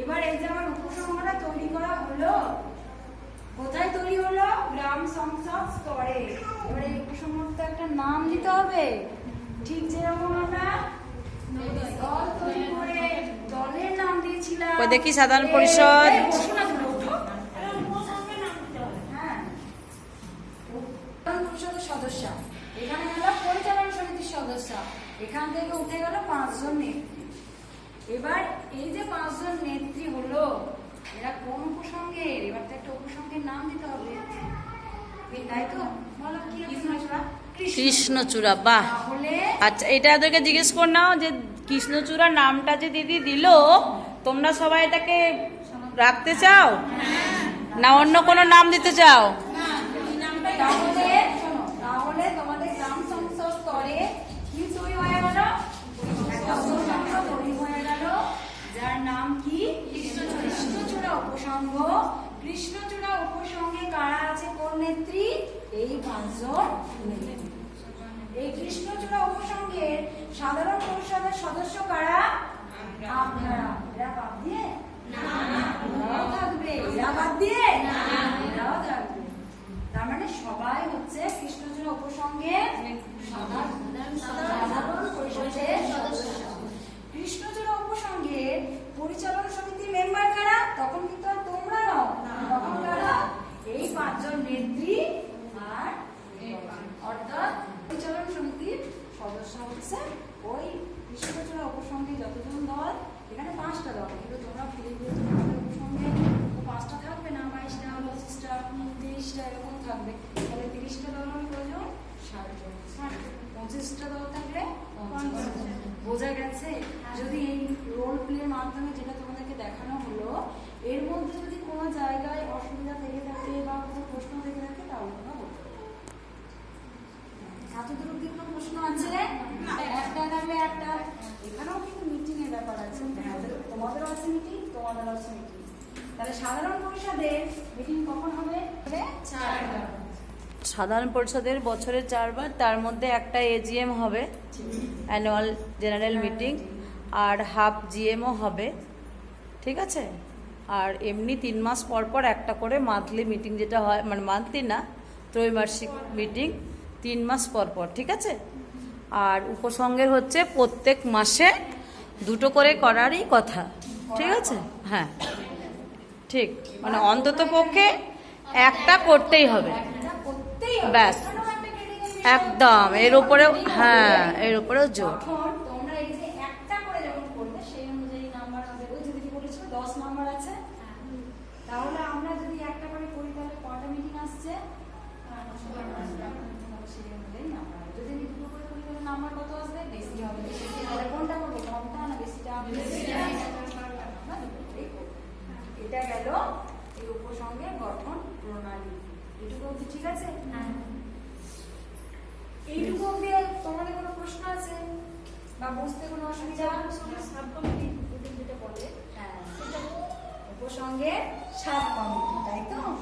এবার এই যে আমার উপসংহারটা তৈরি করা হলো কোথায় তৈরি হলো? গ্রাম সংসদ স্তরে। এবার এই উপসংহারটা একটা নাম দিতে হবে। ঠিক যেরকম আমরা দল তৈরি করে দলের নাম দিয়েছিলাম। দেখি সাধারণ পরিষদ। হ্যাঁ। সদস্য। এখানে গেল পরিচালনা সমিতির সদস্য। এখান থেকে উঠে গেল পাঁচজন নেত্রী। এবার এই যে পাঁচজন নেত্রী হলো এরা কোন উপসঙ্গের এবার তো একটা উপসঙ্গের নাম দিতে হবে। তাই তো? বলো কি কৃষ্ণচূড়া? কৃষ্ণচূড়া বাহ। আচ্ছা এটা ওদেরকে জিজ্ঞেস কর নাও যে কৃষ্ণচূড়া নামটা যে দিদি দিল তোমরা সবাই এটাকে রাখতে চাও? না অন্য কোনো নাম দিতে চাও তাহলে শোনো তাহলে তোমাদের গ্রাম সংসদ স্তরে কি তৈরি হয়ে গেল একটা উপসংঘ তৈরি হয়ে গেল যার নাম কি কৃষ্ণচূড়া উপসংঘ কৃষ্ণচূড়া উপসংঘে কারা আছে? কোন নেত্রী? এই পাঁচজন নেত্রী এই কৃষ্ণচূড়া উপসংঘের সাধারণ পরিষদের সদস্য কারা? আপনারা। এরা বাদ দিয়ে? এরাও থাকবে। এরা বাদ দিয়ে? এরাও থাকবে। তার মানে সবাই হচ্ছে কৃষ্ণচূড়া উপসংঘের সাধারণ পরিষদের সদস্য কৃষ্ণচূড়া উপসংঘের পরিচালনা সমিতির মেম্বার কারা তখন কিন্তু আর তোমরা নও তখন কারা এই পাঁচজন নেত্রী আর অর্থাৎ পরিচালনা সমিতির সদস্য হচ্ছে ওই কৃষ্ণচূড়া উপসংঘে যতজন দল, এখানে পাঁচটা দল। কিন্তু তোমরা ফিরে উপসংঘে পাঁচটা থাকবে, না বাইশটা পঁচিশটা তিরিশটা, এরকম থাকবে। তাহলে তিরিশটা দল হলে কজন ষাট পঁচিশটা দল থাকলে বোঝা গেছে? যদি এই রোল প্লের মাধ্যমে যেটা তোমাদেরকে দেখানো প্রশ্ন আছে? একটা একটা। এখানেও কিন্তু মিটিং এর ব্যাপার আছে। তোমাদের আছে মিটিং তোমাদেরও আছে মিটিং তাহলে সাধারণ পরিষদের মিটিং কখন হবে? সাধারণ পরিষদের বছরে চারবার, তার মধ্যে একটা এজিএম হবে অ্যানুয়াল জেনারেল মিটিং আর হাফ জিএমও হবে। ঠিক আছে? আর এমনি তিন মাস পর পর একটা করে মান্থলি মিটিং যেটা হয় মানে মান্থলি না, ত্রৈমাসিক মিটিং তিন মাস পর পর। ঠিক আছে? আর উপসংঘের হচ্ছে প্রত্যেক মাসে দুটো করে করারই কথা। ঠিক আছে? হ্যাঁ। ঠিক। মানে অন্তত পক্ষে একটা করতেই হবে। ব্যাস। একদম। এর উপরেও হ্যাঁ এর উপরেও জোর। তাহলে আমরা যদি একটা করে করি, তাহলে কটা মিটিং আসছে সেই অনুযায়ী নাম্বার হবে। যদি আমি দুটো করে করি তাহলে নাম্বার কত আসবে বেশি হবে তাহলে কোনটা করব কমটা না বেশিটা না, দুটোই করব। এটা গেল এই উপসংঘের গঠন প্রণালী এটুকু অবধি ঠিক আছে? এইটুকু অব্দি তোমাদের কোনো প্রশ্ন আছে? বা বুঝতে কোনো অসুবিধা? সাবকমিটি যেটা বলে হ্যাঁ। উপসঙ্গে সাব কমিটি তাই তো?